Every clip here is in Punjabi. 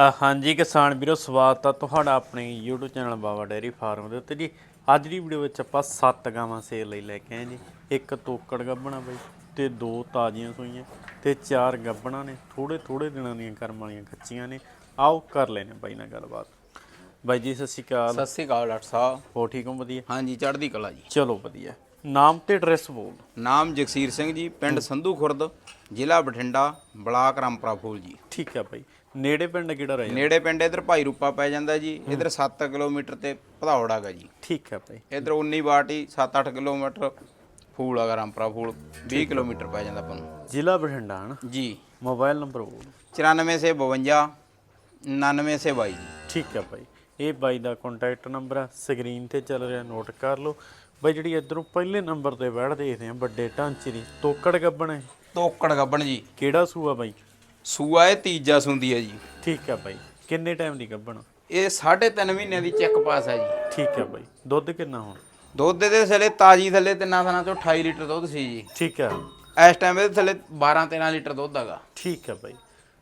ਹਾਂਜੀ ਕਿਸਾਨ ਵੀਰੋ ਸਵਾਗਤ ਆ ਤੁਹਾਡਾ ਆਪਣੇ YouTube channel Baba dairy farm ਦੇ ਉੱਤੇ ਜੀ। ਅੱਜ ਦੀ ਵੀਡੀਓ ਵਿੱਚ ਆਪਾਂ ਸੱਤ ਗਾਵਾਂ ਸੇਲ ਲਈ ਲੈ ਕੇ ਆਏ ਜੀ। ਇੱਕ ਤੋਕੜ ਗੱਬਣਾ ਬਈ ਤੇ ਦੋ ਤਾਜ਼ੀਆਂ ਸੂਈਆਂ ਤੇ ਚਾਰ ਗੱਬਣਾ ਨੇ। ਥੋੜੇ ਥੋੜੇ ਦਿਨਾਂ ਦੀਆਂ ਕਰਮ ਵਾਲੀਆਂ ਕੱਚੀਆਂ ਨੇ। ਆਓ ਕਰ ਲੈਨੇ ਬਾਈ ਨਾਲ ਗੱਲਬਾਤ। ਬਾਈ ਜੀ ਸਤਿ ਸ਼੍ਰੀ ਅਕਾਲ। ਸਤਿ ਸ੍ਰੀ ਅਕਾਲ ਡਾਕਟਰ ਸਾਹਿਬ। ਹੋ ਠੀਕ ਹੋ? ਵਧੀਆ? ਹਾਂਜੀ ਚੜ੍ਹਦੀ ਕਲਾ ਜੀ। ਚਲੋ ਵਧੀਆ। ਨਾਮ ਤੇ ਐਡਰੈਸ ਬੋਲ ਨਾਮ ਜਗਸੀਰ ਸਿੰਘ ਜੀ ਪਿੰਡ ਸੰਧੂ ਖੁਰਦ ਜ਼ਿਲ੍ਹਾ ਬਠਿੰਡਾ ਬਲਾਕ ਰਾਮਪੁਰਾ ਫੂਲ ਜੀ। ਠੀਕ ਆ ਬਾਈ। ਨੇੜੇ ਪਿੰਡ ਕਿਹੜਾ ਰਹਿ ਨੇੜੇ ਪਿੰਡ ਇਧਰ ਭਾਈ ਰੂਪਾ ਪੈ ਜਾਂਦਾ ਜੀ। ਇਧਰ 7 ਕਿਲੋਮੀਟਰ ਤੇ ਭਦੌੜ ਹੈਗਾ ਜੀ। ਠੀਕ ਆ ਬਾਈ ਇਧਰ 19 ਬਾਟੀ 7-8 ਕਿਲੋਮੀਟਰ ਫੂਲ ਹੈਗਾ ਰਾਮਪੁਰਾ ਫੂਲ। 20 ਕਿਲੋਮੀਟਰ ਪੈ ਜਾਂਦਾ ਆਪਾਂ ਨੂੰ। ਜ਼ਿਲ੍ਹਾ ਬਠਿੰਡਾ ਹਨ? ਜੀ। ਮੋਬਾਈਲ ਨੰਬਰ ਬੋਲ 94 ਸੇ 52 99 ਸੇ 22 ਜੀ। ਠੀਕ ਹੈ ਭਾਈ। ਇਹ ਬਾਈ ਦਾ ਕੰਟੈਕਟ ਨੰਬਰ ਆ। ਸਕਰੀਨ ਤੇ ਚੱਲ ਰਿਹਾ ਨੋਟ ਕਰ ਲਓ। ਬਾਈ ਜਿਹੜੀ ਇਧਰੋਂ ਪਹਿਲੇ ਨੰਬਰ ਤੇ ਬੈਠ ਦੇਖਦੇ ਆ ਵੱਡੇ ਢਾਂਚੇ ਦੀ ਤੋਕੜ ਗੱਬਣ ਹੈ। ਤੋਕੜ ਗੱਬਣ ਜੀ। ਕਿਹੜਾ ਸੂਆ ਬਾਈ? ਸੂਆ ਇਹ ਤੀਜਾ ਸੁੰਦੀ ਹੈ ਜੀ। ਠੀਕ ਹੈ ਬਾਈ। ਕਿੰਨੇ ਟਾਈਮ ਦੀ ਗੱਬਣ ਇਹ 3.5 ਮਹੀਨਿਆਂ ਦੀ ਚੈੱਕ ਪਾਸ ਹੈ ਜੀ। ਠੀਕ ਹੈ ਬਾਈ। ਦੁੱਧ ਕਿੰਨਾ ਹੁਣ? ਦੁੱਧ ਦੇ ਥੱਲੇ ਤਾਜੀ ਥੱਲੇ ਤਿੰਨਾਂ ਥਾਂ ਚੋਂ 28 ਲੀਟਰ ਦੁੱਧ ਸੀ ਜੀ। ਠੀਕ ਹੈ। ਇਸ ਟਾਈਮ ਇਹਦੇ ਥੱਲੇ 12 13 ਲੀਟਰ ਦੁੱਧ ਹੈਗਾ। ਠੀਕ ਹੈ ਬਾਈ।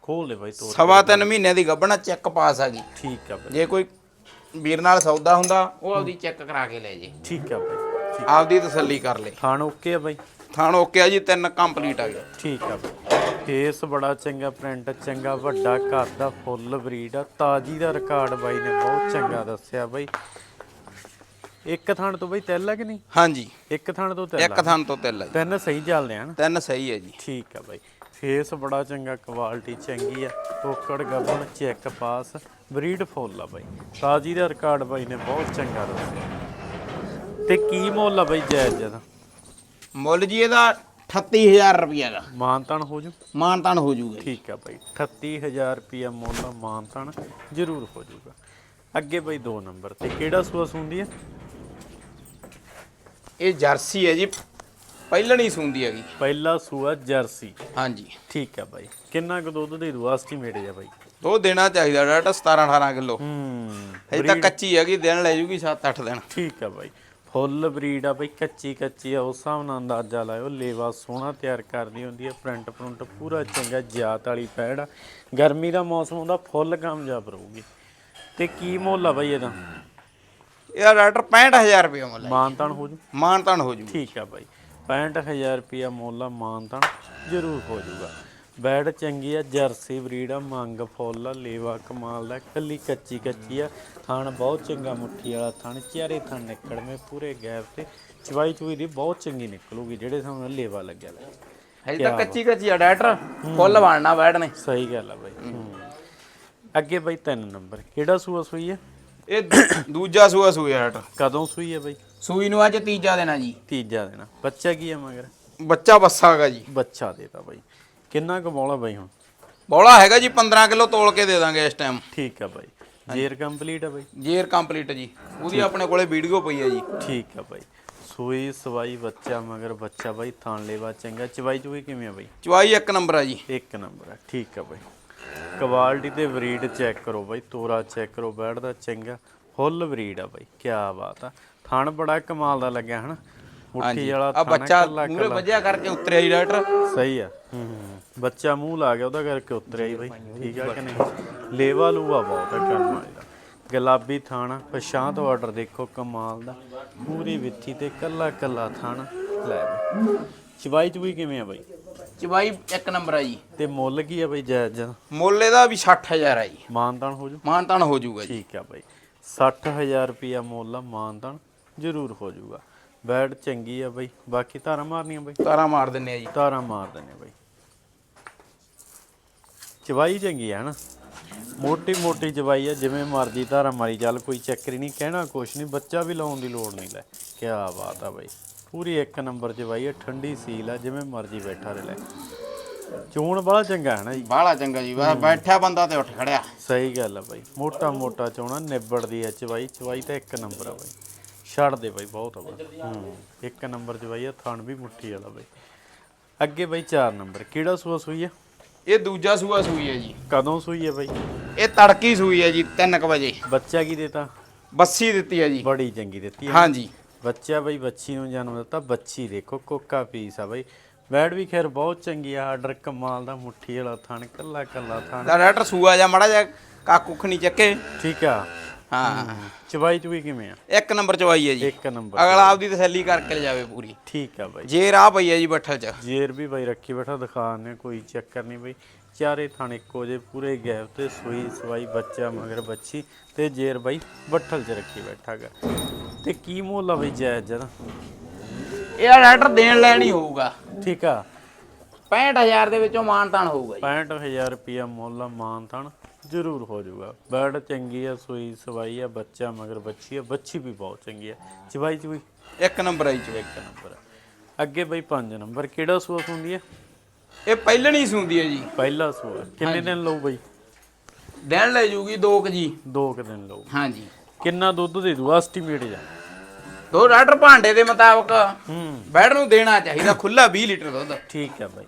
ਖੋਲ ਲੈ ਬਾਈ ਤੋਰ ਸਵਾ ਤਿੰਨ ਮਹੀਨਿਆਂ ਦੀ ਗੱਭਣਾ ਚੈੱਕ ਪਾਸ ਹੈਗੀ ਠੀਕ ਹੈ ਬਾਈ। ਜੇ ਕੋਈ ਵੀਰ ਨਾਲ ਸੌਦਾ ਹੁੰਦਾ ਉਹ ਆਪਦੀ ਚੈੱਕ ਕਰਾ ਕੇ ਲੈ ਜੇ। ਠੀਕ ਹੈ ਬਾਈ। ਆਪਦੀ ਤਸੱਲੀ ਕਰ ਲੇ। ਥਾਣ ਓਕੇ ਆ ਬਾਈ? ਥਾਣ ਓਕੇ ਆ ਜੀ ਤਿੰਨ ਕੰਪਲੀਟ ਆ ਗਿਆ ਠੀਕ ਆ ਬਾਈ। ਫੇਸ ਬੜਾ ਚੰਗਾ ਪ੍ਰਿੰਟ ਚੰਗਾ ਵੱਡਾ ਘਰ ਦਾ ਫੁੱਲ ਬਰੀਡ ਆ। ਤਾਜੀ ਦਾ ਰਿਕਾਰਡ ਬਾਈ ਨੇ ਬਹੁਤ ਚੰਗਾ ਦੱਸਿਆ ਬਾਈ। ਇੱਕ ਥਾਣ ਤੋਂ ਬਾਈ ਤੈਲ ਕਿ ਨਹੀਂ? ਹਾਂਜੀ। ਇੱਕ ਥਾਣ ਤੋਂ ਤੈਲ ਇੱਕ ਥਾਣ ਤੋਂ ਆ ਜੀ। ਤਿੰਨ ਸਹੀ ਚੱਲਦੇ ਹਨ ਤਿੰਨ ਸਹੀ ਹੈ ਜੀ। ਠੀਕ ਆ ਬਾਈ। ਫੇਸ ਬੜਾ ਚੰਗਾ ਕੁਆਲਿਟੀ ਚੰਗੀ ਆ। ਟੋਕੜ ਗੱਬਣ ਚੈੱਕ ਪਾਸ ਬਰੀਡ ਫੁੱਲ ਆ ਬਾਈ। ਤਾਜੀ ਦਾ ਰਿਕਾਰਡ ਬਾਈ ਨੇ ਬਹੁਤ ਚੰਗਾ ਦੱਸਿਆ। ਤੇ ਕੀ ਮੁੱਲ ਆ ਬਾਈ ਜਾਇਜ਼ ਜਦਾ ਮੁੱਲ ਜੀ ਇਹਦਾ 38000 ਰੁਪਿਆ ਦਾ। ਮਾਨਤਾਨ ਹੋ ਜੂ? ਮਾਨਤਾਨ ਹੋ ਜਾਊਗਾ ਜੀ। ਠੀਕ ਆ ਬਾਈ 38000 ਰੁਪਿਆ ਮੁੱਲ ਆ, ਮਾਨਤਾਨ ਜ਼ਰੂਰ ਹੋ ਜਾਊਗਾ ਅੱਗੇ ਬਾਈ 2 ਨੰਬਰ ਤੇ ਕਿਹੜਾ ਸੂਆ ਸੁੰਦੀ ਹੈ ਇਹ ਜਰਸੀ ਹੈ ਜੀ ਪਹਿਲਣੀ ਸੁੰਦੀ ਹੈਗੀ। ਪਹਿਲਾ ਸੂਆ ਜਰਸੀ। ਹਾਂਜੀ। ਠੀਕ ਆ ਬਾਈ ਕਿੰਨਾ ਕੁ ਦੁੱਧ ਦੇ ਦੂ ਐਸਟੀਮੇਟ ਜਾ ਬਾਈ? ਉਹ ਦੇਣਾ ਚਾਹੀਦਾ ਡਾਟਾ 17 18 ਕਿਲੋ। ਹੂੰ ਹਜੇ ਤਾਂ ਕੱਚੀ ਹੈਗੀ ਦਿਨ ਲੈ ਜੂਗੀ 7-8 ਦਿਨ। ਠੀਕ ਆ ਬਾਈ। ਫੁੱਲ ਬਰੀਡ ਆ ਬਾਈ ਕੱਚੀ ਕੱਚੀ ਆ ਉਸ ਹਿਸਾਬ ਨਾਲ ਅੰਦਾਜ਼ਾ ਲਾਇਓ ਲੇਵਾ ਸੋਹਣਾ ਤਿਆਰ ਕਰਦੀ ਹੁੰਦੀ ਹੈ ਪ੍ਰਿੰਟ ਪ੍ਰਿੰਟ ਪੂਰਾ ਚੰਗਾ ਜਾਤ ਵਾਲੀ ਪੈੜ ਆ। ਗਰਮੀ ਦਾ ਮੌਸਮ ਹੁੰਦਾ ਫੁੱਲ ਕਾਮਯਾਬ ਰਹੂਗੀ। ਤੇ ਕੀ ਮੁੱਲ ਆ ਬਾਈ ਇਹਦਾ? ਇਹਦਾ ਡਾਕਟਰ 65000 ਰੁਪਏ ਮੁੱਲ ਹੈ ਮਾਨਤਾਨ ਹੋ ਜੂ? ਮਾਨਤਾਨ ਹੋ ਜੂ ਠੀਕ ਆ ਬਾਈ 65000 ਰੁਪਿਆ ਮੁੱਲ ਆ ਮਾਨਤਾਨ ਜ਼ਰੂਰ ਹੋ ਜਾਊਗਾ ਬੈਡ ਚੰਗੀ ਆ ਜਰਸੀ ਬਰੀਡ ਆ ਮੰਗ ਫੁੱਲ ਆ ਲੇਵਾ ਕਮਾਲ ਦਾ ਕੱਲੀ ਕੱਚੀ ਕੱਚੀ ਆ। ਥਣ ਬਹੁਤ ਚੰਗਾ ਮੁੱਠੀ ਵਾਲਾ ਥਣ ਚਾਰੇ ਥਣ ਨਿਕਲਵੇਂ ਪੂਰੇ ਗੈਪ ਤੇ। ਚਵਾਈ ਚੂਈ ਦੀ ਬਹੁਤ ਚੰਗੀ ਨਿਕਲੂਗੀ ਜਿਹੜੇ ਸਾਹਮਣੇ ਲੇਵਾ ਲੱਗਿਆ ਲੈ ਹਜੇ ਤਾਂ ਕੱਚੀ ਕੱਚੀ ਆ ਡਾਕਟਰ। ਫੁੱਲ ਬਣਨਾ ਬੈਠਨੇ ਸਹੀ ਗੱਲ ਆ ਬਾਈ। ਅੱਗੇ ਬਾਈ ਤਿੰਨ ਨੰਬਰ ਕਿਹੜਾ ਸੂਆ ਸੂਈ ਹੈ ਇਹ ਦੂਜਾ ਸੂਆ ਸੂਆ ਡਾਕਟਰ। ਕਦੋਂ ਸੂਈ ਹੈ ਬਾਈ? ਸੂਈ ਨੂੰ ਅੱਜ ਤੀਜਾ ਦੇਣਾ ਜੀ। ਤੀਜਾ ਦੇਣਾ। ਬੱਚਾ ਕੀ ਹੈ ਮਗਰ? ਬੱਚਾ ਬੱਸਾ ਹੈਗਾ ਜੀ। ਬੱਚਾ ਦੇਤਾ ਬਾਈ। ਕਿੰਨਾ ਕਮਾਉਣਾ ਬਾਈ ਹੁਣ? ਬੋਲਾ ਹੈਗਾ ਜੀ 15 ਕਿਲੋ ਤੋਲ ਕੇ ਦੇ ਦਾਂਗੇ ਇਸ ਟਾਈਮ ਠੀਕ ਆ ਬਾਈ। ਜੇਰ ਕੰਪਲੀਟ ਆ ਬਾਈ? ਜੇਰ ਕੰਪਲੀਟ ਜੀ। ਉਹਦੀ ਆਪਣੇ ਕੋਲੇ ਵੀਡੀਓ ਪਈ ਹੈ ਜੀ। ਠੀਕ ਆ ਬਾਈ। ਸੂਈ ਸਵਾਈ ਬੱਚਾ ਮਗਰ ਬੱਚਾ ਬਾਈ ਥਾਣ ਲੈਵਾ ਚੰਗਾ। ਚਵਾਈ ਚੁਈ ਕਿਵੇਂ ਆ ਬਾਈ? ਚਵਾਈ ਇੱਕ ਨੰਬਰ ਆ ਜੀ। ਇੱਕ ਨੰਬਰ ਆ। ਠੀਕ ਆ ਬਾਈ। ਕੁਆਲਿਟੀ ਤੇ ਬਰੀਡ ਚੈੱਕ ਕਰੋ ਬਾਈ। ਤੋਰਾ ਚੈੱਕ ਕਰੋ ਬੈਠਦਾ ਚੰਗਾ। ਫੁੱਲ ਬਰੀਡ ਆ ਬਾਈ। ਕੀ ਬਾਤ ਆ। ਥਣ ਬੜਾ ਕਮਾਲ ਦਾ ਲੱਗਿਆ ਹਨਾ? ਮੁੱਠੀ ਵਾਲਾ ਆ ਥਣ ਬੱਚਾ ਕੱਲਾ ਮੂਰੇ ਵੱਜਿਆ ਕਰਕੇ ਉਤਰਿਆ ਜੀ ਡਾਕਟਰ। ਸਹੀ ਆ। ਹੂੰ ਹੂੰ। ਬੱਚਾ ਮੂੰਹ ਲਾ ਗਿਆ ਉਹਦਾ ਕਰਕੇ ਉਤਰਿਆ ਹੀ ਬਾਈ। ਠੀਕ ਆ ਕਿ ਨਹੀਂ? ਲੇਵਾ ਲੂਆ ਬਹੁਤ ਆ ਕਰਮ ਵਾਲੇ ਦਾ। ਗੁਲਾਬੀ ਥਾਣਾ ਪਛਾਂ ਆਰਡਰ ਦੇਖੋ ਕਮਾਲ ਦਾ। ਪੂਰੀ ਵਿੱਥੀ ਤੇ ਕੱਲਾ ਕੱਲਾ ਥਾਣਾ। ਲੈ ਬਈ ਚਵਾਈ ਚੁਈ ਕਿਵੇਂ ਆ ਬਾਈ? ਚਵਾਈ ਇੱਕ ਨੰਬਰ ਆ ਜੀ। ਤੇ ਮੁੱਲ ਕੀ ਆ ਬਾਈ ਜਾਇਜ਼? ਮੁੱਲ ਇਹਦਾ ਵੀ 60000 ਆ ਜੀ। ਮਾਨਤਾਨ ਹੋ ਜੂ? ਮਾਨਤਾਨ ਹੋ ਜਾਊਗਾ ਜੀ। ਠੀਕ ਆ ਬਾਈ। 60000 ਰੁਪਿਆ ਮੁੱਲ ਆ ਮਾਨਤਾਨ ਜ਼ਰੂਰ ਹੋ ਜਾਊਗਾ ਬੈਡ ਚੰਗੀ ਆ ਬਾਈ। ਬਾਕੀ ਧਾਰਾਂ ਮਾਰਨੀਆਂ ਬਾਈ? ਤਾਰਾ ਮਾਰ ਦਿੰਨੇ ਆ ਜੀ। ਧਾਰਾਂ ਮਾਰ ਦਿੰਨੇ ਬਾਈ। ਚਵਾਈ ਚੰਗੀ ਆ ਹਨਾ? ਮੋਟੀ ਮੋਟੀ ਚਵਾਈ ਆ ਜਿਵੇਂ ਮਰਜ਼ੀ ਧਾਰਾਂ ਮਾਰੀ ਚੱਲ ਕੋਈ ਚੱਕਰ ਹੀ ਨਹੀਂ ਕਹਿਣਾ ਕੁਛ ਨਹੀਂ ਬੱਚਾ ਵੀ ਲਾਉਣ ਦੀ ਲੋੜ ਨਹੀਂ ਲੈ। ਕੀ ਬਾਤ ਆ ਬਾਈ। ਪੂਰੀ ਇੱਕ ਨੰਬਰ ਚਵਾਈ ਆ ਠੰਡੀ ਸੀਲ ਆ ਜਿਵੇਂ ਮਰਜ਼ੀ ਬੈਠਾ ਰਹੇ ਲੈ। ਚੋਣ ਬੜਾ ਚੰਗਾ ਹੈ ਨਾ ਜੀ? ਬਾਹਲਾ ਚੰਗਾ ਜੀ ਬਸ ਬੈਠਿਆ ਬੰਦਾ ਤੇ ਉੱਠ ਖੜਿਆ। ਸਹੀ ਗੱਲ ਆ ਬਾਈ ਮੋਟਾ ਮੋਟਾ ਚੋਣਾ ਨਿਬੜਦੀ ਆ ਚਵਾਈ ਚਵਾਈ ਤਾਂ ਇੱਕ ਨੰਬਰ ਆ ਬਾਈ। ਛੱਡ ਦੇ ਬਾਈ ਬਹੁਤ ਆ ਬਾਈ। ਹੂੰ ਇੱਕ ਨੰਬਰ ਚਵਾਈ ਆ ਥਣ ਵੀ ਮੁੱਠੀ ਵਾਲਾ ਬਾਈ। ਅੱਗੇ ਬਾਈ 4 ਨੰਬਰ ਕਿਹੜਾ ਸੂਆ ਸੂਈ ਆ? ਇਹ ਦੂਜਾ ਸੂਆ ਸੂਈ ਹੈ ਜੀ। ਕਦੋਂ ਸੂਈ ਆ ਬਾਈ? ਇਹ ਤੜਕੀ ਸੂਈ ਹੈ ਜੀ 3 ਵਜੇ। ਬੱਚਾ ਕੀ ਦੇਤਾ? ਬੱਸੀ ਦਿੱਤੀ ਹੈ ਜੀ। ਬੜੀ ਚੰਗੀ ਦਿੱਤੀ ਆ ਹਾਂਜੀ। ਬੱਚਾ ਬਾਈ ਬੱਚੀ ਨੂੰ ਜਨਮ ਦਿੱਤਾ ਬੱਚੀ ਦੇਖੋ ਕੋਕਾ ਪੀਸ ਆ ਬਾਈ। ਬੈਡ ਵੀ ਖੈਰ ਬਹੁਤ ਚੰਗੀ ਆ ਆਰਡਰ ਕਮਾਲ ਦਾ ਮੁੱਠੀ ਵਾਲਾ ਥਣ ਕੱਲਾ ਕੱਲਾ ਥਣ। ਡਾਕਟਰ ਸੂਆ ਜਾਂ ਮੜਾ ਜਾ ਕੱਖ ਕੁੱਖ ਨਹੀਂ ਚੱਕੇ। ਠੀਕ ਆ। ਹਾਂ। ਚਵਾਈ ਚੁਈ ਕਿਵੇਂ ਆ? ਇੱਕ ਨੰਬਰ ਚਵਾਈ ਹੈ ਜੀ। ਇੱਕ ਨੰਬਰ ਅਗਲਾ ਆਪਦੀ ਤਸੱਲੀ ਕਰਕੇ ਲਿਜਾਵੇ ਪੂਰੀ। ਠੀਕ ਆ ਬਾਈ। ਜੇ ਰਾਹ ਪਈ ਹੈ ਜੀ ਬੱਠਲ ਚ। ਜੇਰ ਵੀ ਬਾਈ ਰੱਖੀ ਬੈਠਾ ਦਿਖਾਣੇ ਕੋਈ ਚੱਕਰ ਨਹੀਂ ਬਈ। ਚਾਰੇ ਥਾਣੇ ਇੱਕੋ ਜੇ ਪੂਰੇ ਗੈਪ ਤੇ ਸੂਈ ਸਵਾਈ ਬੱਚਾ ਮਗਰ ਬੱਚੀ ਤੇ ਜੇਰ ਬਾਈ ਬੱਠਲ 'ਚ ਰੱਖੀ ਬੈਠਾਗਾ ਤੇ ਕੀ ਮੁੱਲ ਆ ਬਈ ਜਾਇਜ਼ ਜਰਾ ਇਹ ਡਾਕਟਰ ਦੇਣ ਲੈਣ ਹੋਊਗਾ। ਠੀਕ ਆ। 65000 ਦੇ ਵਿੱਚੋਂ ਮਾਨਤਾਨ ਹੋਊਗਾ ਜੀ। 65000 ਰੁਪਿਆ ਮੁੱਲ ਆ ਮਾਨਤਨ ਜ਼ਰੂਰ ਹੋ ਜਾਊਗਾ। ਬਰਡ ਚੰਗੀ ਆ ਸੂਈ ਸਵਾਈ ਆ ਬੱਚਾ ਮਗਰ ਬੱਚੀ ਆ ਬੱਚੀ ਵੀ ਬਹੁਤ ਚੰਗੀ ਆ। ਚਵਾਈ ਚੁਈ ਇੱਕ ਨੰਬਰ ਆਈ ਚ ਇੱਕ ਨੰਬਰ ਅੱਗੇ ਬਈ 5 ਨੰਬਰ ਕਿਹੜਾ ਸੂਆ ਹੁੰਦੀ ਹੈ ਇਹ ਪਹਿਲਣੀ ਸੁੰਦੀ ਹੈ ਜੀ। ਪਹਿਲਾ ਸੂਆ। ਕਿੰਨੇ ਦਿਨ ਲਊ ਬਈ? ਦਿਨ ਲੈ ਜੂਗੀ ਦੋ ਕੁ ਜੀ। ਦੋ ਕੁ ਦਿਨ ਲਊ। ਹਾਂਜੀ। ਕਿੰਨਾ ਦੁੱਧ ਦੇ ਦੂ? ਐਸਟੀਮੇਟ ਜਾ? ਦੋ ਡਾਕਟਰ ਭਾਂਡੇ ਦੇ ਮੁਤਾਬਕ ਹੂੰ। ਬੈਡ ਨੂੰ ਦੇਣਾ ਚਾਹੀਦਾ ਖੁੱਲਾ 20 ਲੀਟਰ ਦੁੱਧ। ਠੀਕ ਹੈ ਬਾਈ।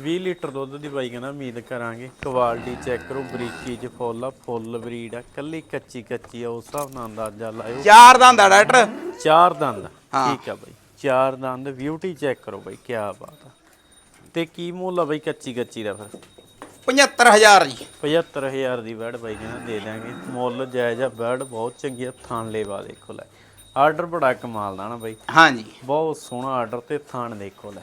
20 ਲੀਟਰ ਦੁੱਧ ਦੀ ਬਾਈ ਕਹਿੰਦਾ ਉਮੀਦ ਕਰਾਂਗੇ। ਕੁਆਲਿਟੀ ਚੈੱਕ ਕਰੋ ਬਰੀਕੀ ਚ ਫੁੱਲ ਆ ਫੁੱਲ ਬਰੀਡ ਆ ਕੱਲੀ ਕੱਚੀ ਕੱਚੀ ਆ ਉਸ ਹਿਸਾਬ ਨਾਲ ਅੰਦਾਜ਼ਾ ਲਾਇਓ। ਚਾਰ ਦੰਦ ਆ ਡਾਕਟਰ। ਚਾਰ ਦੰਦ। ਠੀਕ ਆ ਬਾਈ ਚਾਰ ਦੰਦ ਬਿਊਟੀ ਚੈੱਕ ਕਰੋ ਬਾਈ ਕੀ ਬਾਤ ਆ। ਤੇ ਕੀ ਮੁੱਲ ਆ ਬਾਈ ਕੱਚੀ ਕੱਚੀ ਦਾ ਫਿਰ? 75000 ਜੀ। 75000 ਦੀ ਬੈਡ ਬਾਈ ਕਹਿੰਦਾ ਦੇ ਦਾਂਗੇ ਮੁੱਲ ਜਾਇਜ਼ ਆ ਬੈਡ ਬਹੁਤ ਚੰਗੀ ਆ ਥਾਣ ਲੇਵਾ ਦੇਖੋ ਲੈ ਆਰਡਰ ਬੜਾ ਕਮਾਲ ਦਾ ਨਾ ਬਾਈ। ਹਾਂਜੀ। ਬਹੁਤ ਸੋਹਣਾ ਆਰਡਰ ਤੇ ਥਾਣ ਦੇਖੋ ਲੈ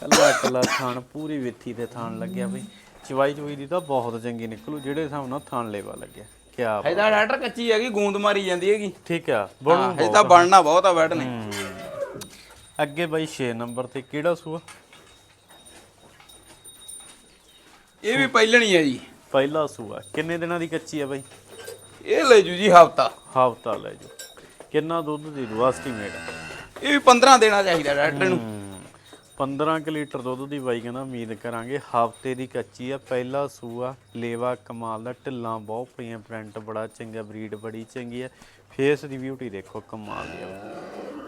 ਕੱਲਾ ਕੱਲਾ ਥਾਣ ਪੂਰੀ ਵਿੱਥੀ ਤੇ ਥਾਣ ਲੱਗਿਆ ਬਈ। ਚਵਾਈ ਚੁਈ ਦੀ ਤਾਂ ਬਹੁਤ ਚੰਗੀ ਨਿਕਲੂ ਜਿਹੜੇ ਹਿਸਾਬ ਨਾਲ ਥਾਣ ਲੇਵਾ ਲੱਗਿਆ। ਕੀ ਬਾਤ। ਇਹਦਾ ਡਾਕਟਰ ਕੱਚੀ ਹੈਗੀ ਗੂੰਦ ਮਾਰੀ ਜਾਂਦੀ ਹੈਗੀ। ਠੀਕ ਆ ਹਾਂ ਬਣੂ ਇਹ ਤਾਂ ਬਣਨਾ ਬਹੁਤ ਆ ਬੈਡ ਨੇ। ਅੱਗੇ ਬਾਈ 6 ਨੰਬਰ ਤੇ ਕਿਹੜਾ ਸੂਆ? ਇਹ ਵੀ ਪਹਿਲਣੀ ਹੈ ਜੀ। ਪਹਿਲਾ ਸੂਆ। ਕਿੰਨੇ ਦਿਨਾਂ ਦੀ ਕੱਚੀ ਆ ਬਾਈ? ਇਹ ਲੈ ਜੂ ਜੀ ਹਫਤਾ। ਹਫਤਾ ਲੈ ਜੋ। ਕਿੰਨਾ ਦੁੱਧ ਦੀ ਦੂ ਐਸਟੀਮੇਟ ਇਹ ਵੀ 15 ਦੇਣਾ ਚਾਹੀਦਾ ਡਾਕਟਰ ਨੂੰ। 15 ਕਿ ਲੀਟਰ ਦੁੱਧ ਦੀ ਬਾਈ ਕਹਿੰਦਾ ਉਮੀਦ ਕਰਾਂਗੇ। ਹਫ਼ਤੇ ਦੀ ਕੱਚੀ ਆ ਪਹਿਲਾ ਸੂਆ ਲੇਵਾ ਕਮਾਲ ਦਾ ਢਿੱਲਾਂ ਬਹੁਤ ਪਈਆਂ ਪ੍ਰਿੰਟ ਬੜਾ ਚੰਗਾ ਬਰੀਡ ਬੜੀ ਚੰਗੀ ਆ। ਫੇਸ ਦੀ ਬਿਊਟੀ ਦੇਖੋ ਕਮਾਲ ਦੀ ਆ।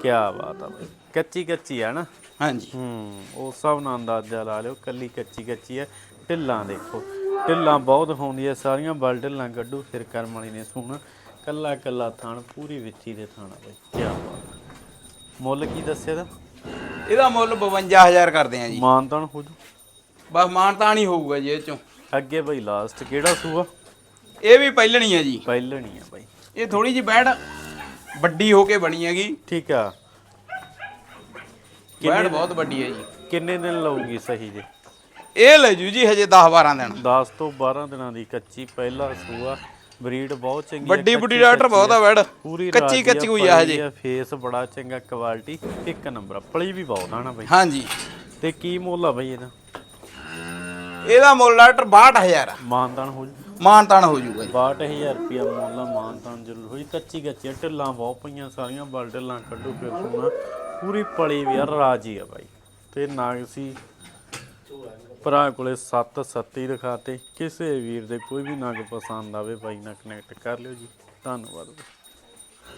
ਕੀ ਬਾਤ ਆ ਬਾਈ। ਕੱਚੀ ਕੱਚੀ ਆ ਨਾ? ਹਾਂਜੀ। ਹੂੰ ਉਸ ਹਿਸਾਬ ਨਾਲ ਅੰਦਾਜ਼ਾ ਲਾ ਲਿਓ ਕੱਲੀ ਕੱਚੀ ਕੱਚੀ ਆ। ਢਿੱਲਾਂ ਦੇਖੋ। ਢਿੱਲਾਂ ਬਹੁਤ ਹੁੰਦੀਆਂ ਸਾਰੀਆਂ ਬਲ ਢਿੱਲਾਂ ਕੱਢੂ ਫਿਰ ਕਰਮ ਵਾਲੀ ਨੇ ਸੁਣ। ਕੱਲਾ ਕੱਲਾ ਥਾਣ ਪੂਰੀ ਵਿੱਥੀ ਦੇ ਥਾਣਾ ਬਾਈ। ਕੀ ਬਾਤ। ਮੁੱਲ ਕੀ ਦੱਸਿਆ ਦਾ ਇਹਦਾ ਮੁੱਲ 52000 ਕਰਦੇ ਆ ਜੀ। ਮਾਨਤਾਨ ਹੋ ਜੂ ਬਸ ਮਾਨਤਾਨ ਹੀ ਹੋਊਗਾ ਜੀ ਇਹ ਚੋਂ। ਅੱਗੇ ਬਈ ਲਾਸਟ ਕਿਹੜਾ ਸੂਆ? ਇਹ ਵੀ ਪਹਿਲਣੀ ਹੈ ਜੀ। ਪਹਿਲਣੀ ਆ ਬਾਈ। ਇਹ ਥੋੜੀ ਜਿਹੀ ਬੈਡ ਵੱਡੀ ਹੋ ਕੇ ਬਣੀ ਹੈਗੀ। ਠੀਕ ਆ। ਬੈਡ ਬਹੁਤ ਵੱਡੀ ਹੈ ਜੀ। ਕਿੰਨੇ ਦਿਨ ਲਊਗੀ ਸਹੀ ਜੇ? ਇਹ ਲੈ ਜੂ ਜੀ ਹਜੇ 10 12 ਦਿਨ। 10 ਤੋਂ 12 ਦਿਨਾਂ ਦੀ ਕੱਚੀ ਪਹਿਲਾ ਸੂਆ। ਬਰੀਡ ਬਹੁਤ ਚੰਗੀ ਆ, ਵੱਡੀ ਬੁੱਢੀ ਡਾਕਟਰ ਬਹੁਤ ਆ ਬੈਡ ਪੂਰੀ ਕੱਚੀ ਕੱਚੀ ਹੋਈ ਆ ਹਜੇ। ਫੇਸ ਬੜਾ ਚੰਗਾ ਕੁਆਲਿਟੀ ਇੱਕ ਨੰਬਰ ਪਲੀ ਵੀ ਬਹੁਤ ਆ ਨਾ ਬਾਈ। ਹਾਂਜੀ। ਤੇ ਕੀ ਮੁੱਲ ਆ ਬਾਈ ਇਹਦਾ? ਇਹਦਾ ਮੁੱਲ ਡਾਕਟਰ 62000 ਆ। ਮਾਨਤਾਨ ਹੋ ਜੂ ਮਾਨਤਾਨ ਹੋ ਜੂਗਾ ਜੀ। 62000 ਰੁਪਿਆ ਮੁੱਲ ਆ ਮਾਨਤਾਨ ਜ਼ਰੂਰ ਹੋਈ। ਕੱਚੀ ਕੱਚੀ ਢਿੱਲਾਂ ਬਹੁਤ ਪਈਆਂ ਸਾਰੀਆਂ ਬਲ ਢਿੱਲਾਂ ਕੱਢੋ ਫਿਰ ਸੋਣਾ ਪੂਰੀ ਪਲੀ ਵੀ ਆ ਰਾਜੀ ਆ ਬਾਈ। ਤੇ ਨਾਗ ਸੀ ਭਰਾ ਕੋਲੇ 7 ਸੱਤੀ ਦਿਖਾਤੇ ਕਿਸੇ ਵੀਰ ਦੇ ਕੋਈ ਵੀ ਨਗ ਪਸੰਦ ਆਵੇ ਬਾਈ ਨਾਲ ਕਨੈਕਟ ਕਰ ਲਿਓ ਜੀ। ਧੰਨਵਾਦ।